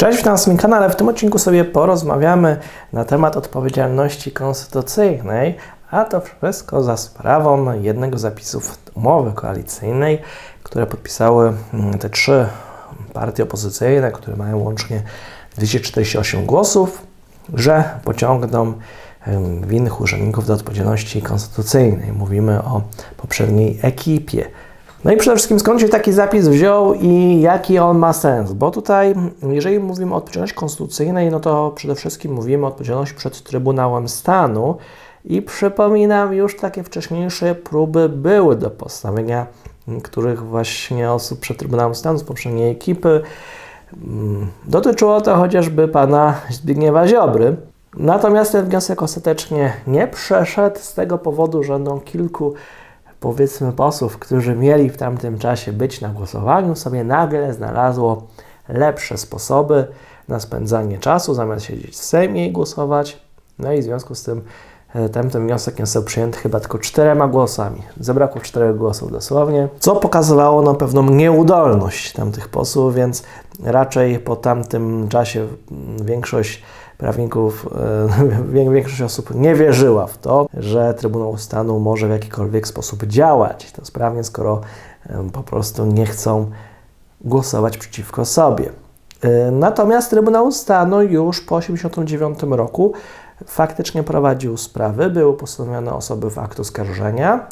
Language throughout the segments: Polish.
Cześć, witam na swoim kanale. W tym odcinku sobie porozmawiamy na temat odpowiedzialności konstytucyjnej, a to wszystko za sprawą jednego z zapisów umowy koalicyjnej, które podpisały mm, te trzy partie opozycyjne, które mają łącznie 248 głosów, że pociągną winnych urzędników do odpowiedzialności konstytucyjnej. Mówimy o poprzedniej ekipie. No i przede wszystkim skąd się taki zapis wziął i jaki on ma sens? Bo tutaj, jeżeli mówimy o odpowiedzialności konstytucyjnej, no to przede wszystkim mówimy o odpowiedzialności przed Trybunałem Stanu i przypominam, już takie wcześniejsze próby były do postawienia których właśnie osób przed Trybunałem Stanu z poprzedniej ekipy. Mm, Dotyczyło to chociażby pana Zbigniewa Ziobry. Natomiast ten wniosek ostatecznie nie przeszedł z tego powodu, że no kilku powiedzmy posłów, którzy mieli w tamtym czasie być na głosowaniu, sobie nagle znalazło lepsze sposoby na spędzanie czasu, zamiast siedzieć w Sejmie i głosować. No i w związku z tym e, tamten wniosek nie został przyjęty chyba tylko czterema głosami. Zabrakło czterech głosów dosłownie, co pokazywało no, pewną nieudolność tamtych posłów, więc raczej po tamtym czasie większość prawników, e, wię- większość osób nie wierzyła w to, że Trybunał Stanu może w jakikolwiek sposób działać to sprawnie, skoro po prostu nie chcą głosować przeciwko sobie. E, Natomiast Trybunał Stanu już po 1989 roku faktycznie prowadził sprawy, były postanowione osoby w aktu oskarżenia.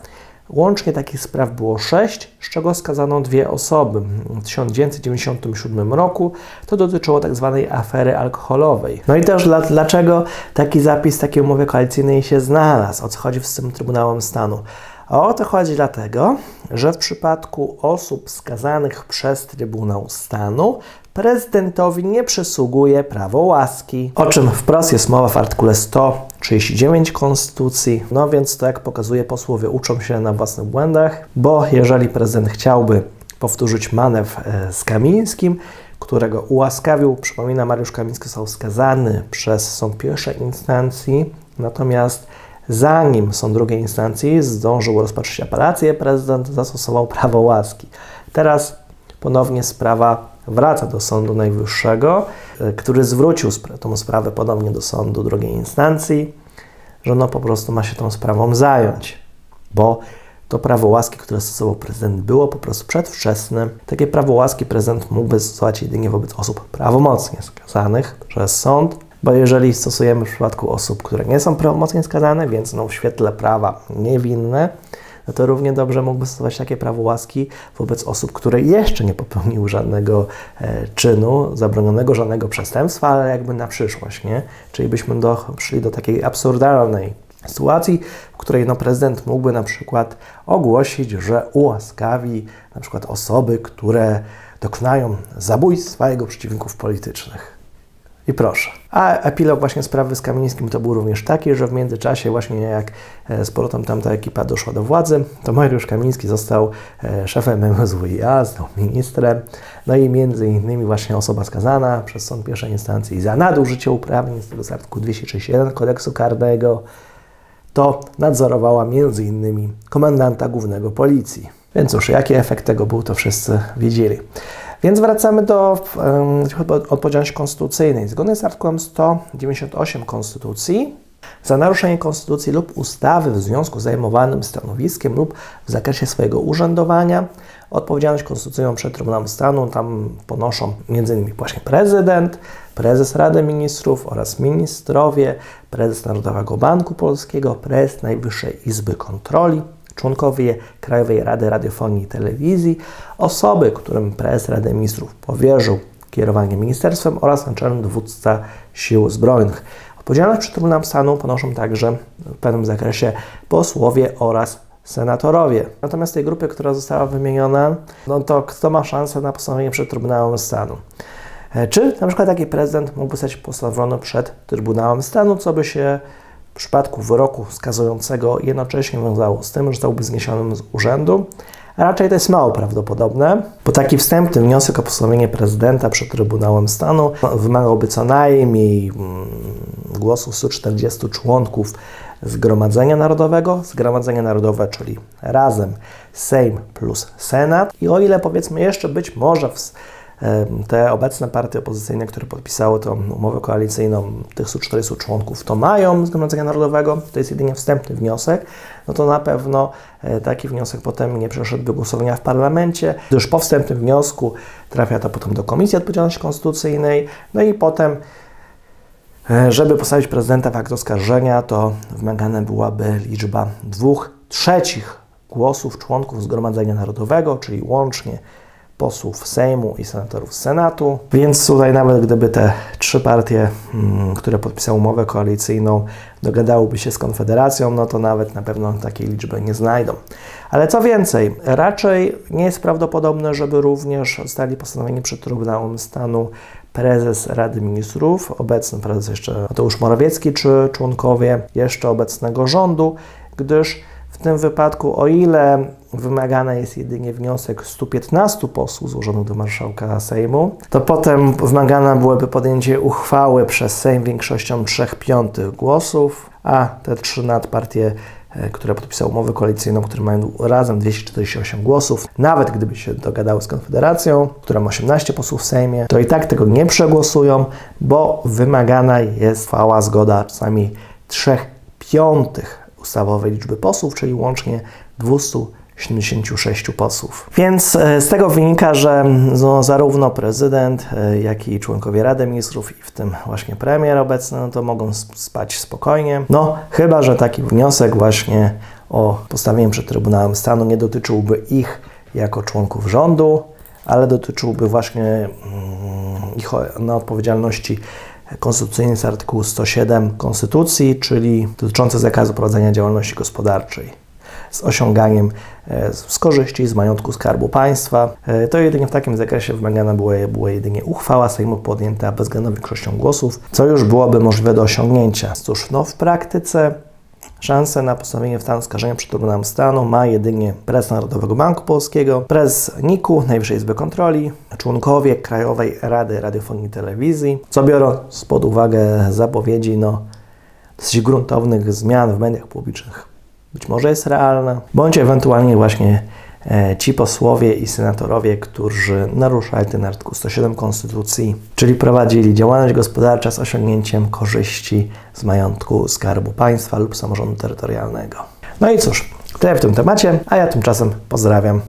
Łącznie takich spraw było sześć, z czego skazano dwie osoby. W 1997 roku to dotyczyło tak zwanej afery alkoholowej. No i też dla, dlaczego taki zapis w takiej umowie koalicyjnej się znalazł? O co chodzi z tym Trybunałem Stanu? O to chodzi dlatego, że w przypadku osób skazanych przez Trybunał Stanu prezydentowi nie przysługuje prawo łaski, o czym wprost jest mowa w artykule 139 Konstytucji. No więc to, jak pokazuje, posłowie uczą się na własnych błędach, bo jeżeli prezydent chciałby powtórzyć manewr e, z Kamińskim, którego ułaskawił, przypomina, Mariusz Kamiński został skazany przez sąd pierwszej instancji, natomiast zanim sąd drugiej instancji zdążył rozpatrzyć apelację, prezydent zastosował prawo łaski. Teraz ponownie sprawa wraca do Sądu Najwyższego, e, który zwrócił tą sprawę ponownie do sądu drugiej instancji, że no po prostu ma się tą sprawą zająć, bo to prawo łaski, które stosował prezydent, było po prostu przedwczesne. Takie prawo łaski prezydent mógłby stosować jedynie wobec osób prawomocnie skazanych przez sąd, bo jeżeli stosujemy w przypadku osób, które nie są prawomocnie skazane, więc no w świetle prawa niewinne, no to równie dobrze mógłby stosować takie prawo łaski wobec osób, które jeszcze nie popełniły żadnego e, czynu, zabronionego żadnego przestępstwa, ale jakby na przyszłość, nie? Czyli byśmy doszli do takiej absurdalnej sytuacji, w której no, prezydent mógłby na przykład ogłosić, że ułaskawi na przykład osoby, które dokonają zabójstwa jego przeciwników politycznych. I proszę. A epilog właśnie sprawy z Kamińskim to był również taki, że w międzyczasie właśnie jak e, z powrotem tamta ekipa doszła do władzy, to Mariusz Kamiński został e, szefem MSWiA, został ministrem, no i między innymi właśnie osoba skazana przez sąd pierwszej instancji za nadużycie uprawnień z tego z artykułu 231 kodeksu karnego, to nadzorowała między innymi komendanta głównego policji. Więc cóż, jaki efekt tego był, to wszyscy wiedzieli. Więc wracamy do odpowiedzialności konstytucyjnej. Zgodnie z artykułem 198 Konstytucji, za naruszenie Konstytucji lub ustawy w związku z zajmowanym stanowiskiem lub w zakresie swojego urzędowania, odpowiedzialność konstytucyjną przed Trybunałem Stanu tam ponoszą m.in. właśnie prezydent, prezes Rady Ministrów oraz ministrowie, prezes Narodowego Banku Polskiego, prezes Najwyższej Izby Kontroli, członkowie Krajowej Rady Radiofonii i Telewizji, osoby, którym prezes Rady Ministrów powierzył kierowanie ministerstwem oraz naczelny dowódca Sił Zbrojnych. Odpowiedzialność przed Trybunałem Stanu ponoszą także w pewnym zakresie posłowie oraz senatorowie. Natomiast tej grupy, która została wymieniona, no to kto ma szansę na postanowienie przed Trybunałem Stanu? E, Czy na przykład taki prezydent mógłby zostać postawiony przed Trybunałem Stanu, co by się w przypadku wyroku skazującego jednocześnie wiązało z tym, że zostałby zniesiony z urzędu. A raczej to jest mało prawdopodobne, bo taki wstępny wniosek o postanowienie prezydenta przed Trybunałem Stanu wymagałby co najmniej mm, głosu 140 członków Zgromadzenia Narodowego. Zgromadzenie Narodowe, czyli razem Sejm plus Senat. I o ile powiedzmy jeszcze być może w, te obecne partie opozycyjne, które podpisały tą umowę koalicyjną, tych 140 członków, to mają Zgromadzenia Narodowego, to jest jedynie wstępny wniosek, no to na pewno e, taki wniosek potem nie przeszedł do głosowania w parlamencie, gdyż po wstępnym wniosku trafia to potem do Komisji Odpowiedzialności Konstytucyjnej, no i potem E, Żeby postawić prezydenta w akt oskarżenia, to wymagana byłaby liczba dwóch trzecich głosów członków Zgromadzenia Narodowego, czyli łącznie posłów Sejmu i senatorów Senatu. Więc tutaj nawet gdyby te trzy partie, mm, które podpisały umowę koalicyjną, dogadałyby się z Konfederacją, no to nawet na pewno takiej liczby nie znajdą. Ale co więcej, raczej nie jest prawdopodobne, żeby również zostali postanowieni przed Trybunałem Stanu prezes Rady Ministrów, obecny prezes jeszcze Mateusz Morawiecki, czy członkowie jeszcze obecnego rządu, gdyż w tym wypadku, o ile wymagany jest jedynie wniosek 115 posłów złożonych do marszałka Sejmu, to potem wymagana byłoby podjęcie uchwały przez Sejm większością 3 piątych głosów, a te trzy nadpartie e, które podpisały umowę koalicyjną, które mają razem 248 głosów, nawet gdyby się dogadały z Konfederacją, która ma 18 posłów w Sejmie, to i tak tego nie przegłosują, bo wymagana jest trwała zgoda czasami 3 piątych ustawowej liczby posłów, czyli łącznie 276 posłów. Więc e, z tego wynika, że no, zarówno prezydent, e, jak i członkowie Rady Ministrów, i w tym właśnie premier obecny, no to mogą sp- spać spokojnie. No, chyba, że taki wniosek właśnie o postawienie przed Trybunałem Stanu nie dotyczyłby ich jako członków rządu, ale dotyczyłby właśnie mm, ich o- na odpowiedzialności konstytucyjnej z artykułu 107 Konstytucji, czyli dotyczące zakazu prowadzenia działalności gospodarczej z osiąganiem e, z korzyści z majątku Skarbu Państwa. E, To jedynie w takim zakresie wymagana była, była jedynie uchwała Sejmu podjęta bezwzględną większością głosów, co już byłoby możliwe do osiągnięcia. Cóż, no w praktyce Szansę na postawienie w stan oskarżenia przed Trybunałem Stanu ma jedynie prezes Narodowego Banku Polskiego, prezes NIK-u, Najwyższej Izby Kontroli, członkowie Krajowej Rady Radiofonii i Telewizji, co biorąc pod uwagę zapowiedzi no, dosyć gruntownych zmian w mediach publicznych, być może jest realna, bądź ewentualnie właśnie e, ci posłowie i senatorowie, którzy naruszali ten artykuł 107 Konstytucji, czyli prowadzili działalność gospodarcza z osiągnięciem korzyści z majątku Skarbu Państwa lub samorządu terytorialnego. No i cóż, tyle w tym temacie, a ja tymczasem pozdrawiam